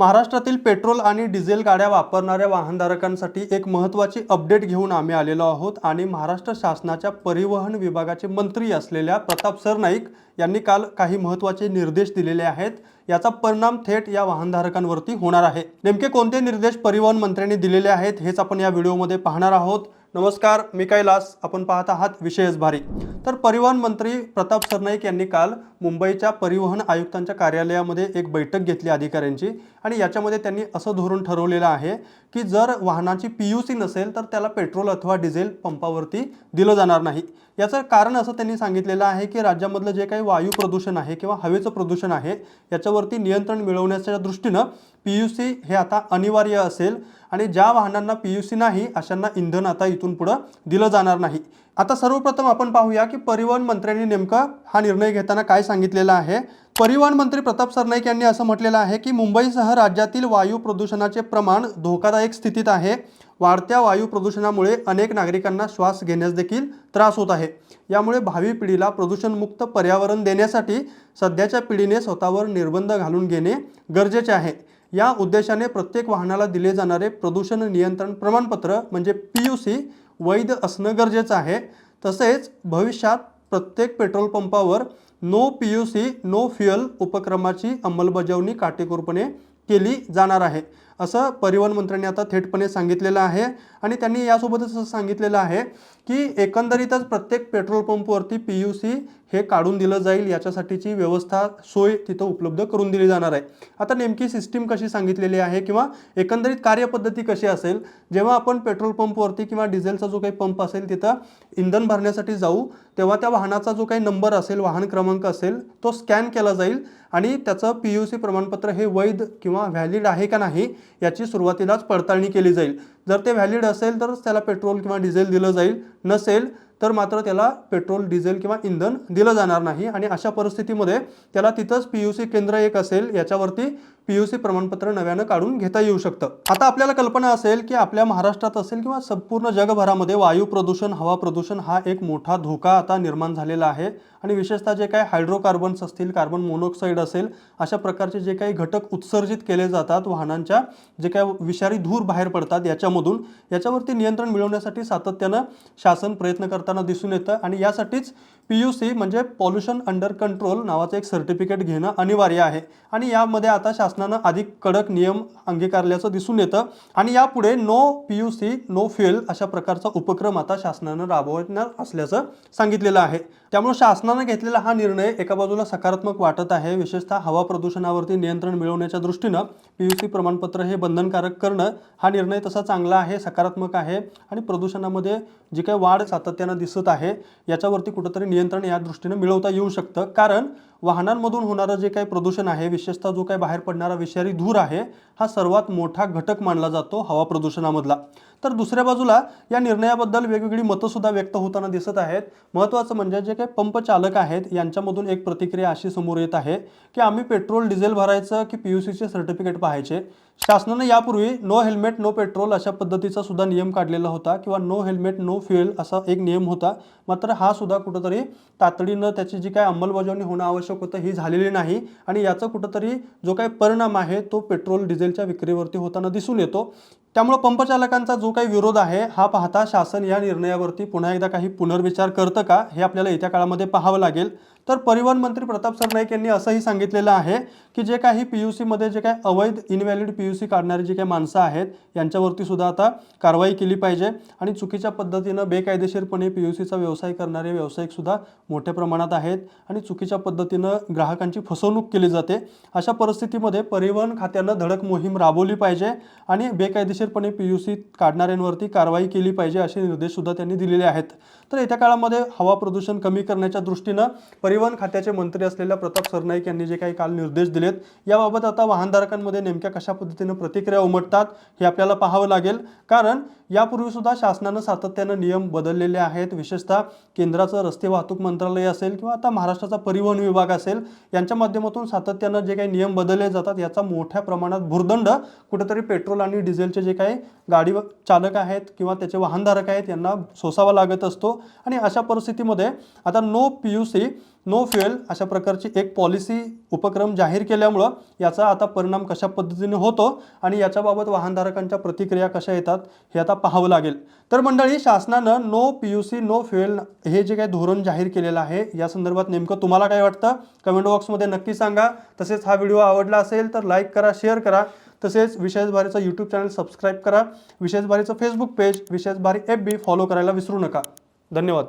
महाराष्ट्रातील पेट्रोल आणि डिझेल गाड्या वापरणाऱ्या वाहनधारकांसाठी एक महत्त्वाची अपडेट घेऊन आम्ही आलेलो आहोत आणि महाराष्ट्र शासनाच्या परिवहन विभागाचे मंत्री असलेल्या प्रताप सरनाईक यांनी काल काही महत्त्वाचे निर्देश दिलेले आहेत. याचा परिणाम थेट या वाहनधारकांवरती होणार आहे. नेमके कोणते निर्देश परिवहन मंत्र्यांनी दिलेले आहेत हेच आपण या व्हिडिओमध्ये पाहणार आहोत. नमस्कार मी कैलास. आपण पाहत आहात विशेष भारी. तर परिवहन मंत्री प्रताप सरनाईक यांनी काल मुंबईच्या परिवहन आयुक्तांच्या कार्यालयामध्ये एक बैठक घेतली अधिकाऱ्यांची आणि याच्यामध्ये त्यांनी असं धोरण ठरवलेलं आहे की जर वाहनाची पी यू सी नसेल तर त्याला पेट्रोल अथवा डिझेल पंपावरती दिलं जाणार नाही. याचं कारण असं त्यांनी सांगितलेलं आहे की राज्यामधलं जे काही वायू प्रदूषण आहे किंवा हवेचं प्रदूषण आहे याच्यावरती नियंत्रण मिळवण्याच्या दृष्टीनं पी यू सी हे आता अनिवार्य असेल आणि ज्या वाहनांना पी यू सी नाही अशांना इंधन आता इथून पुढं दिलं जाणार नाही. आता सर्वप्रथम आपण पाहूया की परिवहन मंत्र्यांनी नेमका हा निर्णय घेताना काय सांगितलेला आहे. परिवहन मंत्री प्रताप सरनाईक यांनी असं म्हटलेलं आहे की मुंबईसह राज्यातील वायू प्रदूषणाचे प्रमाण धोकादायक स्थितीत आहे. वाढत्या वायू प्रदूषणामुळे अनेक नागरिकांना श्वास घेण्यास देखील त्रास होत आहे. यामुळे भावी पिढीला प्रदूषणमुक्त पर्यावरण देण्यासाठी सध्याच्या पिढीने स्वतःवर निर्बंध घालून घेणे गरजेचे आहे. या उद्देशाने प्रत्येक वाहनाला दिले जाणारे प्रदूषण नियंत्रण प्रमाणपत्र म्हणजे पी यू सी वैध असणं गरजेचं आहे. तसेच भविष्यात प्रत्येक पेट्रोल पंपावर no P U C no fuel उपक्रमाची अंमलबजावणी काटेकोरपणे केली जाणार आहे. असं परिवहन मंत्र्यांनी आता थेटपणे सांगितलेलं आहे. आणि त्यांनी यासोबतच असं सांगितलेलं आहे की एकंदरीतच प्रत्येक पेट्रोल पंपवरती पी यू सी हे काढून दिलं जाईल. याच्यासाठीची व्यवस्था सोय तिथं उपलब्ध करून दिली जाणार आहे. आता नेमकी सिस्टीम कशी सांगितलेली आहे किंवा एकंदरीत कार्यपद्धती कशी असेल? जेव्हा आपण पेट्रोल पंपवरती किंवा डिझेलचा जो काही पंप असेल तिथं इंधन भरण्यासाठी जाऊ तेव्हा त्या वाहनाचा जो काही नंबर असेल वाहन क्रमांक असेल तो स्कॅन केला जाईल. आणि त्याचं पी यू सी प्रमाणपत्र हे वैध किंवा व्हॅलिड आहे का नाही याची सुरुवातीलाच पडताळणी केली जाईल. जर ते व्हॅलिड असेल तरच त्याला पेट्रोल किंवा डिझेल दिलं जाईल. नसेल तर मात्र त्याला पेट्रोल डिझेल किंवा इंधन दिलं जाणार नाही. आणि अशा परिस्थितीमध्ये त्याला तिथंच पी यू सी केंद्र एक असेल. याच्यावरती पी यू सी प्रमाणपत्र नव्यानं काढून घेता येऊ शकतं. आता आपल्याला कल्पना असेल की आपल्या महाराष्ट्रात असेल किंवा संपूर्ण जगभरामध्ये वायू प्रदूषण हवा प्रदूषण हा एक मोठा धोका आता निर्माण झालेला आहे. आणि विशेषतः जे काही हायड्रोकार्बन्स असतील कार्बन मोनॉक्साईड असेल अशा प्रकारचे जे काही घटक उत्सर्जित केले जातात वाहनांच्या जे काही विषारी धूर बाहेर पडतात याच्यामधून याच्यावरती नियंत्रण मिळवण्यासाठी सातत्यानं शासन प्रयत्न करताना दिसून येतं आणि यासाठीच पी यू सी म्हणजे पॉल्युशन अंडर कंट्रोल नावाचं एक सर्टिफिकेट घेणं अनिवार्य आहे. आणि यामध्ये आता शासनानं अधिक कडक नियम अंगीकारल्याचं दिसून येतं. आणि यापुढे no P U C no fuel अशा प्रकारचा उपक्रम आता शासनानं राबवणार असल्याचं सांगितलेलं आहे. त्यामुळे शासनानं घेतलेला हा निर्णय एका बाजूला सकारात्मक वाटत आहे. विशेषतः हवा प्रदूषणावरती नियंत्रण मिळवण्याच्या दृष्टीनं पी यू सी प्रमाणपत्र हे बंधनकारक करणं हा निर्णय तसा चांगला आहे सकारात्मक आहे. आणि प्रदूषणामध्ये जी काही वाढ सातत्यानं दिसत आहे याच्यावरती कुठंतरी नियंत्रण या दृष्टीनं मिळवता येऊ शकतं. कारण वाहनांमधून होणारं जे काही प्रदूषण आहे विशेषतः जो काही बाहेर पडणारा विषारी धूर आहे हा सर्वात मोठा घटक मानला जातो हवा प्रदूषणामधला. तर दुसऱ्या बाजूला या निर्णयाबद्दल वेगवेगळी मतंसुद्धा व्यक्त होताना दिसत आहेत. महत्त्वाचं म्हणजे जे काही पंप चालक आहेत यांच्यामधून एक प्रतिक्रिया अशी समोर येत आहे की आम्ही पेट्रोल डिझेल भरायचं की पी यू सीचे सर्टिफिकेट पाहायचे. शासनानं यापूर्वी नो हेल्मेट नो पेट्रोल अशा पद्धतीचा सुद्धा नियम काढलेला होता किंवा नो हेल्मेट नो फ्युएल असा एक नियम होता. मात्र हा सुद्धा कुठंतरी तातडीनं त्याची जी काय अंमलबजावणी होणं आवश्यक होतं ही झालेली नाही. आणि याचा कुठंतरी जो काही परिणाम आहे तो पेट्रोल डिझेलच्या विक्रीवरती होताना दिसून येतो. त्यामुळं पंपचालकांचा जो काही विरोध आहे हा पाहता शासन या निर्णयावरती पुन्हा एकदा काही पुनर्विचार करतं का हे आपल्याला येत्या काळामध्ये पाहावं लागेल. तर परिवहन मंत्री प्रताप सरनाईक यांनी असंही सांगितलेलं आहे की जे काही पी यू सीमध्ये जे काही अवैध इनव्हॅलिड पी यू सी काढणारी जी काही माणसं आहेत यांच्यावरती सुद्धा आता कारवाई केली पाहिजे आणि चुकीच्या पद्धतीनं बेकायदेशीरपणे पी यू सीचा व्यवसाय करणारे व्यावसायिकसुद्धा मोठ्या प्रमाणात आहेत आणि चुकीच्या पद्धतीनं ग्राहकांची फसवणूक केली जाते. अशा परिस्थितीमध्ये परिवहन खात्यानं धडक मोहीम राबवली पाहिजे आणि बेकायदेशीर बेकायदेशीरपणे पी यू सी काढणाऱ्यांवरती कारवाई केली पाहिजे असे निर्देशसुद्धा त्यांनी दिलेले आहेत. तर येत्या काळामध्ये हवा प्रदूषण कमी करण्याच्या दृष्टीनं परिवहन खात्याचे मंत्री असलेल्या प्रताप सरनाईक यांनी जे काही काल निर्देश दिलेत याबाबत आता वाहनधारकांमध्ये नेमक्या कशा पद्धतीनं प्रतिक्रिया उमटतात हे आपल्याला पाहावं लागेल. कारण यापूर्वी सुद्धा शासनानं सातत्यानं नियम बदललेले आहेत. विशेषतः केंद्राचं रस्ते वाहतूक मंत्रालय असेल किंवा आता महाराष्ट्राचा परिवहन विभाग असेल यांच्या माध्यमातून सातत्यानं जे काही नियम बदलले जातात याचा मोठ्या प्रमाणात भुर्दंड कुठेतरी पेट्रोल आणि डिझेलचे जे काही गाडी चालक आहेत किंवा त्याचे वाहनधारक आहेत यांना सोसावा लागत असतो. आणि अशा परिस्थितीमध्ये आता no P U C no fuel अशा प्रकारची एक पॉलिसी उपक्रम जाहीर केल्यामुळं याचा आता परिणाम कशा पद्धतीने होतो आणि याच्याबाबत वाहनधारकांच्या प्रतिक्रिया कशा येतात हे आता पाहावं लागेल. तर मंडळी शासनानं no P U C no fuel हे जे काही धोरण जाहीर केलेलं आहे या संदर्भात नेमकं तुम्हाला काय वाटतं? कमेंट बॉक्समध्ये नक्की सांगा. तसेच हा व्हिडिओ आवडला असेल तर लाईक करा शेअर करा. तसेच विशेष भारीचं यूट्यूब चॅनल सबस्क्राईब करा. विशेष भारीचं फेसबुक पेज विशेष भारी एफ बी फॉलो करायला विसरू नका. धन्यवाद.